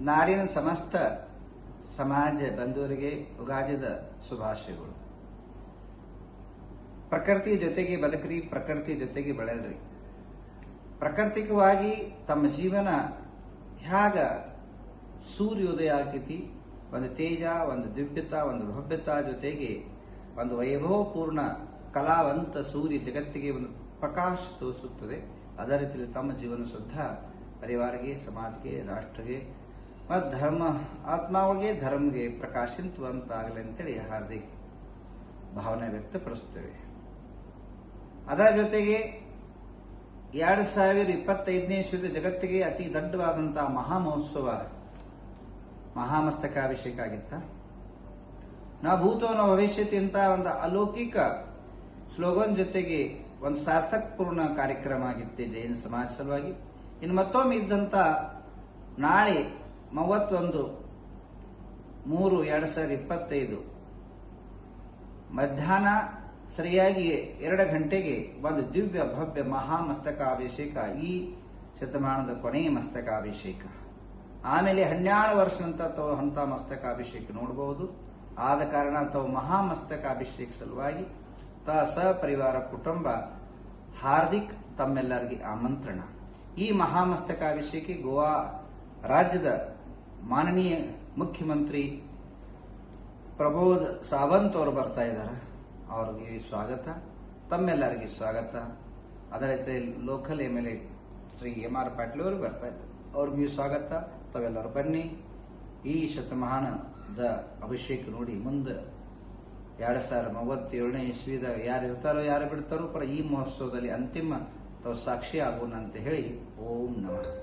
ನಾಡಿನ ಸಮಸ್ತ ಸಮಾಜ ಬಂಧುವರಿಗೆ ಉಗಾದಿದ ಶುಭಾಶಯಗಳು. ಪ್ರಕೃತಿ ಜೊತೆಗೆ ಬದುಕ್ರಿ, ಪ್ರಕೃತಿ ಜೊತೆಗೆ ಬೆಳೆದ್ರಿ. ಪ್ರಾಕೃತಿಕವಾಗಿ ತಮ್ಮ ಜೀವನ ಹ್ಯಾಗ ಸೂರ್ಯೋದಯ ಆಗ್ತೈತಿ, ಒಂದು ತೇಜ, ಒಂದು ದಿವ್ಯತ, ಒಂದು ಭವ್ಯತ ಜೊತೆಗೆ ಒಂದು ವೈಭವಪೂರ್ಣ ಕಲಾವಂತ ಸೂರ್ಯ ಜಗತ್ತಿಗೆ ಒಂದು ಪ್ರಕಾಶ ತೋರಿಸುತ್ತದೆ. ಅದೇ ರೀತಿಯಲ್ಲಿ ತಮ್ಮ ಜೀವನ ಶುದ್ಧ ಪರಿವಾರಕ್ಕೆ, ಸಮಾಜಕ್ಕೆ, ರಾಷ್ಟ್ರಕ್ಕೆ ಮತ್ತು ಧರ್ಮ ಆತ್ಮಾವಳಿಗೆ ಧರ್ಮಗೆ ಪ್ರಕಾಶಿಂತುವಂತಾಗಲಿ ಅಂತೇಳಿ ಹಾರ್ದಿಕ್ ಭಾವನೆ ವ್ಯಕ್ತಪಡಿಸ್ತೇವೆ. ಅದರ ಜೊತೆಗೆ ಎರಡು ಸಾವಿರ ಇಪ್ಪತ್ತೈದನೇ ಇಸ್ವಿದ ಜಗತ್ತಿಗೆ ಅತಿ ದೊಡ್ಡವಾದಂತಹ ಮಹಾ ಮಹೋತ್ಸವ ಮಹಾಮಸ್ತಕಾಭಿಷೇಕ ಆಗಿತ್ತ. ನಾ ಭೂತೋ ನ ಭವಿಷ್ಯತಿ ಅಂತ ಒಂದು ಅಲೌಕಿಕ ಸ್ಲೋಗನ್ ಜೊತೆಗೆ ಒಂದು ಸಾರ್ಥಕಪೂರ್ಣ ಕಾರ್ಯಕ್ರಮ ಆಗಿತ್ತೆ ಜೈನ ಸಮಾಜ ಸಲುವಾಗಿ. ಇನ್ನು ಮತ್ತೊಮ್ಮೆ ಇದ್ದಂಥ ನಾಳೆ ಮೂವತ್ತೊಂದು, ಮೂರು, ಎರಡು ಸಾವಿರದ ಇಪ್ಪತ್ತೈದು. ಮಧ್ಯಾಹ್ನ ಸರಿಯಾಗಿ ಎರಡು ಗಂಟೆಗೆ ಒಂದು ದಿವ್ಯ ಭವ್ಯ ಮಹಾಮಸ್ತಕಾಭಿಷೇಕ, ಈ ಶತಮಾನದ ಕೊನೆಯ ಮಸ್ತಕಾಭಿಷೇಕ. ಆಮೇಲೆ ಹನ್ನೆರಡು ವರ್ಷ ಅಂತ ತಾವು ಅಂಥ ಮಸ್ತಕಾಭಿಷೇಕ ನೋಡಬಹುದು ಆದ ಕಾರಣ ತಾವು ಮಹಾಮಸ್ತಕಾಭಿಷೇಕ ಸಲುವಾಗಿ ತ ಸಪರಿವಾರ ಕುಟುಂಬ ಹಾರ್ದಿಕ್ ತಮ್ಮೆಲ್ಲರಿಗೆ ಆಮಂತ್ರಣ. ಈ ಮಹಾಮಸ್ತಕಾಭಿಷೇಕ ಗೋವಾ ರಾಜ್ಯದ ಮಾನನೀಯ ಮುಖ್ಯಮಂತ್ರಿ ಪ್ರಬೋಧ್ ಸಾವಂತ್ ಅವರು ಬರ್ತಾ ಇದ್ದಾರೆ. ಅವ್ರಿಗೆ ಸ್ವಾಗತ. ತಮ್ಮೆಲ್ಲರಿಗೆ ಸ್ವಾಗತ. ಅದರ ಜೊತೆ local M L A Shri M R Patil ಅವರು ಬರ್ತಾ ಇದ್ದಾರೆ. ಅವ್ರಿಗೂ ಸ್ವಾಗತ. ತಾವೆಲ್ಲರೂ ಬನ್ನಿ. ಈ ಶತಮಾನದ ಅಭಿಷೇಕ ನೋಡಿ ಮುಂದೆ ಎರಡು ಸಾವಿರ ಮೂವತ್ತೇಳನೇ ಇಸ್ವಿದಾಗ ಯಾರು ಇರ್ತಾರೋ, ಯಾರು ಬಿಡ್ತಾರೋ ಪರ ಈ ಮಹೋತ್ಸವದಲ್ಲಿ ಅಂತಿಮ ತಾವು ಸಾಕ್ಷಿ ಆಗೋಣ ಅಂತ ಹೇಳಿ ಓಂ ನಮಃ.